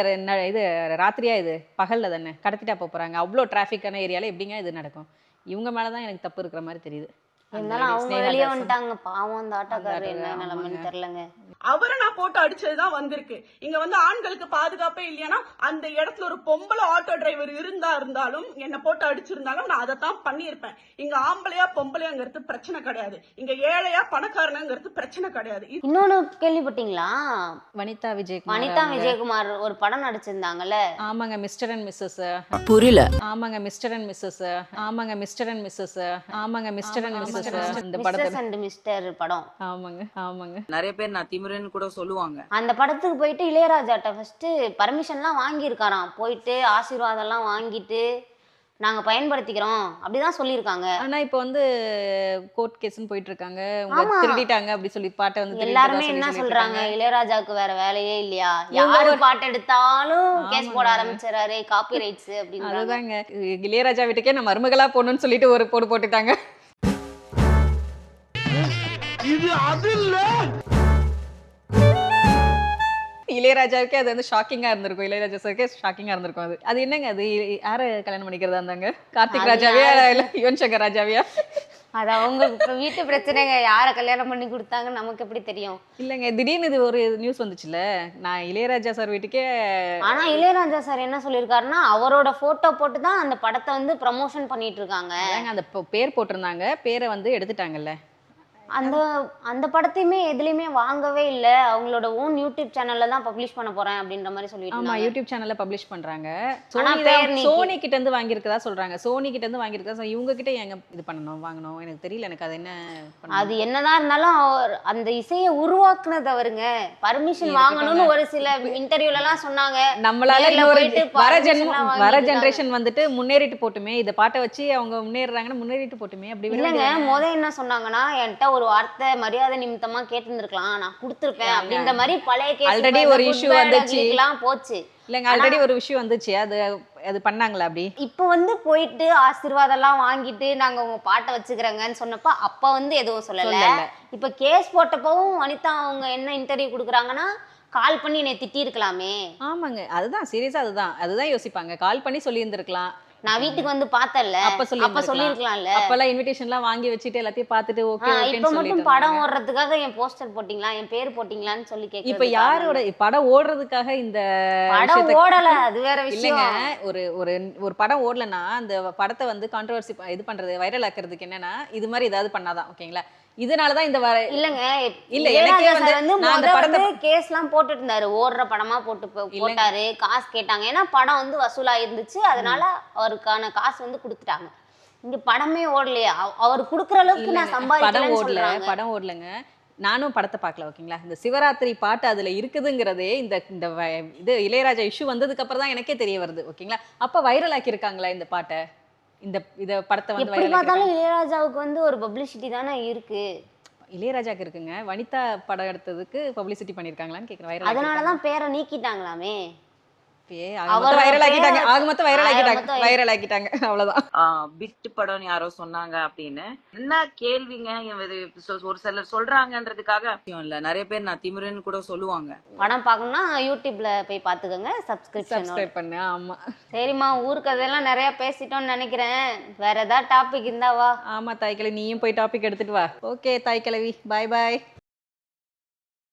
இது ராத்திரியா இது? பகல்ல தானே. கடத்திட்டா போறாங்க. இவ்வளோ டிராஃபிக்கான ஏரியால எப்படிங்க இது நடக்கும்? இவங்க மேலே தான் எனக்கு தப்பு இருக்கிற மாதிரி தெரியுது. இருந்தாலும் அவங்க வெளியே. வந்துட்டாங்க பாவம் அந்த ஆட்டோக்காரர் என்ன நிலைமைன்னு. தெரியலங்க. அவரை நான் போட்டு அடிச்சதுதான் வந்திருக்கு. இங்க வந்து ஆண்களுக்கு பாதுகாப்பே இல்லையானா அந்த இடத்துல ஒரு பொம்பளை ஆட்டோ டிரைவர் இருந்தா இருந்தாலும் என்ன போட்டு அடிச்சிருந்தாலும் நான் அதை தான் பண்ணியிருப்பேன். இங்க ஆம்பளையா பொம்பளையாங்கிறது பிரச்சனை கிடையாது. இங்க ஏழையா பணக்காரனுங்கிறது பிரச்சனை கிடையாது. இன்னொன்னு கேள்விப்பட்டீங்களா? வனிதா விஜயகுமார் வனிதா. விஜயகுமார் ஒரு படம் நடிச்சிருந்தாங்கல்ல? ஆமாங்க மிஸ்டர் அண்ட் மிஸ்ஸஸ். புரியல. ஆமாங்க மிஸ்டர் அண்ட் மிஸ்ஸஸ். ஆமாங்க மிஸ்டர் அண்ட் மிஸ்ஸஸ். ஆமாங்க மிஸ்டர் அண்ட் மிஸ்ஸஸ். இந்த படத்தை அண்ட் மிஸ்டர் படம். ஆமாங்க ஆமாங்க. நிறைய பேர் நான் திமிரன்னு கூட சொல்லுவாங்க. அந்த படத்துக்கு போயிட்டு இளையராஜாட்ட ஃபர்ஸ்ட் பர்மிஷன்லாம் வாங்கியிருக்காராம். போயிட்டு ஆசீர்வாதம்லாம் வாங்கிட்டு நாங்க பயன்படுத்திக்கிறோம். அப்படிதான் சொல்லியிருக்காங்க. ஆனா இப்போ வந்து கோர்ட் கேஸ்னு போயிட்டு இருக்காங்க உங்க. திருடிட்டாங்க அப்படி சொல்லி பாட்டை வந்து எல்லாருமே என்ன சொல்றாங்க. இளையராஜாவுக்கு வேற வேலையே இல்லையா? யாரு பாட்டு எடுத்தாலும் கேஸ் போட. ஆரம்பிச்சிடறாரு. காப்பி ரைட்ஸ் அப்படின்னு அதுதாங்க. இளையராஜா வீட்டுக்கே நான் மருமகளா போகணும்னு சொல்லிட்டு ஒரு போடு போட்டுட்டாங்க. இது அது இல்ல. இளையராஜாவுக்கே அது வந்து ஷாக்கிங்கா இருந்திருக்கும். இளையராஜா சாருக்கே ஷாக்கிங்கா இருந்திருக்கும் அது. அது என்னங்க அது? யாரை கல்யாணம் பண்ணிக்கிறதா இருந்தாங்க? கார்த்திக் ராஜாவியா யாரு? இல்ல யுவன் சங்கர் ராஜாவியா? அது அவங்க இப்ப வீட்டு பிரச்சனைங்க. யார கல்யாணம் பண்ணி கொடுத்தாங்க நமக்கு எப்படி தெரியும்? இல்லைங்க திடீர்னு இது ஒரு நியூஸ் வந்துச்சுல. நான் இளையராஜா சார் வீட்டுக்கே ஆனா இளையராஜா சார் என்ன சொல்லியிருக்காருன்னா அவரோட போட்டோ போட்டு தான் அந்த படத்தை வந்து ப்ரமோஷன் பண்ணிட்டு இருக்காங்க. அந்த பேர் போட்டிருந்தாங்க. பேரை வந்து எடுத்துட்டாங்கல்ல. அந்த அந்த படத்தையுமே எதுலயுமே வாங்கவே இல்ல. அவங்களோட ஓன் யூடியூப் சேனல்ல தான் பப்ளிஷ் பண்ண போறேன் அப்படின்ற மாதிரி சொல்லிட்டு ஆமா. யூடியூப் சேனல்ல பப்ளிஷ் பண்றாங்க. சோனி கிட்ட இருந்து வாங்கியிருக்கதா சொல்றாங்க. சோனி கிட்ட இருந்து வாங்கியிருக்கா so இவங்க கிட்ட எங்க இது பண்ணணும் வாங்கணும்? எனக்கு தெரியல எனக்கு அது என்ன. அது என்னதான் இருந்தாலும் அந்த இசையை உருவாக்குனது அவருங்க. பர்மிஷன். வாங்கணும்னு ஒரு சில இன்டர்வியூல எல்லாம் சொன்னாங்க. நம்மளால வர ஜென்மம் வர ஜென்ரேஷன் வந்துட்டு முன்னேறிட்டு போட்டுமே. இந்த பாட்டை வச்சு அவங்க முன்னேறுறாங்கன்னா முன்னேறிட்டு போட்டுமே. அப்படி இல்லைங்க? முத என்ன சொன்னாங்கன்னா என்கிட்ட ஒரு வார்த்தை மரியாதை நிமித்தமா கேட்டிருந்திருக்கலாம். நான் கொடுத்துருப்பேன் அப்படின்ற மாதிரி பழைய கேஸ் Already ஒரு issue வந்துச்சு. போச்சு. இல்லைங்க ஆல்ரெடி ஒரு விஷயம் வந்துச்சு. அது அது பண்ணாங்களா அப்படி? இப்போ வந்து போயிட்டு ஆசீர்வாதம்லாம் வாங்கிட்டு நாங்க உங்க பாட்டை வச்சுக்கிறோங்கன்னு சொன்னப்ப அப்ப வந்து எதுவும் சொல்லல. இப்ப கேஸ் போட்டப்பவும் வனிதா அவங்க என்ன இன்டர்வியூ கொடுக்குறாங்கன்னா கால் பண்ணி என்னை திட்டி இருக்கலாமே ஆமாங்க. அதுதான் சீரியஸா அதுதான். அதுதான் யோசிப்பாங்க. கால் பண்ணி சொல்லி இருந்திருக்கலாம் நான் வீட்டுக்கு வந்து பார்த்தேன்ல. அப்ப சொல்லி அப்ப சொல்லியிருக்கலாம்ல. அப்பெல்லாம் இன்விடேஷன்லாம் வாங்கி வச்சுட்டு எல்லாத்தையும் பார்த்துட்டு ஓகே இப்ப மட்டும் படம். ஓடுறதுக்காக என் போஸ்டர் போட்டீங்களா? என் பேர் போட்டீங்களான்னு சொல்லி இப்ப கேட்க யாரோட படம் ஓடுறதுக்காக இந்த படம் ஓடல (laughs) அது வேற இல்லைங்க விஷயம் ஒரு ஒரு ஒரு படம் ஓடலன்னா அந்த படத்தை வந்து கான்ட்ரவர்சி இது பண்றது வைரல் ஆக்குறதுக்கு என்னன்னா இது மாதிரி ஏதாவது பண்ணாதான் ஓகேங்களா இதனாலதான் இந்த வர இல்லங்க. இல்ல, எனக்கே வந்து சார் வந்து நான் அந்த முத படத்தை வந்து கேஸ்லாம் போட்டுட்டு இருந்தாரு ஓடுற படமா போட்டு. போட்டாரு. காசு கேட்டாங்க. ஏன்னா படம் வந்து வசூலா இருந்துச்சு அதனால அவருக்கான காசு வந்து கொடுத்துட்டாங்க. இங்க படமே ஓடலையா. அவ- அவர் குடுக்குற அளவுக்கு நான் சம்பாதிக்கலன்னு ஓடல. படம் ஓடலங்க. நானும் படத்தை பார்க்கல ஓகேங்களா? இந்த சிவராத்திரி பாட்டு அதுல இருக்குதுங்கிறதே இந்த இந்த இது இளையராஜா இஷ்யூ வந்ததுக்கு அப்புறம் தான் எனக்கே தெரிய வருது ஓகேங்களா? அப்ப வைரல் ஆக்கியிருக்காங்களா இந்த பாட்டை? இந்த இத படத்தை வந்து எப்படி பார்த்தாலும் இளையராஜாவுக்கு வந்து ஒரு பப்ளிசிட்டி தானே இருக்கு. இளையராஜாக்கு இருக்குங்க. வனிதா படம் எடுத்ததுக்கு பப்ளிசிட்டி பண்ணிருக்காங்களான்னு கேக்குறேன் அதனாலதான் பேரை நீக்கிட்டாங்களாமே. வைரல் ஆக்கிட்டாங்க. அவ்வளவுதான். பிட்டு படம் யாரோ சொன்னாங்க அப்படின்னு. என்ன கேள்விங்க? ஒரு சிலர் சொல்றாங்கன்றதுக்காக இல்ல. நிறைய பேர் நான் திமிரன்னு கூட சொல்லுவாங்க. படம் பார்க்கணும்னா யூடியூப்ல போய் பாத்துக்கோங்க சப்ஸ்கிரிப்ஷன் சப்ஸ்கிரைப் பண்ணு. ஆமா. சரிம்மா ஊருக்கு அதெல்லாம் நிறைய பேசிட்டோம்னு நினைக்கிறேன். வேற ஏதாவது டாபிக் இருந்தாவா ஆமா தாய்க்கிழவி. நீயும் போய் டாபிக் எடுத்துட்டு வா. ஓகே தாய்க்கிழவி. பாய் பாய்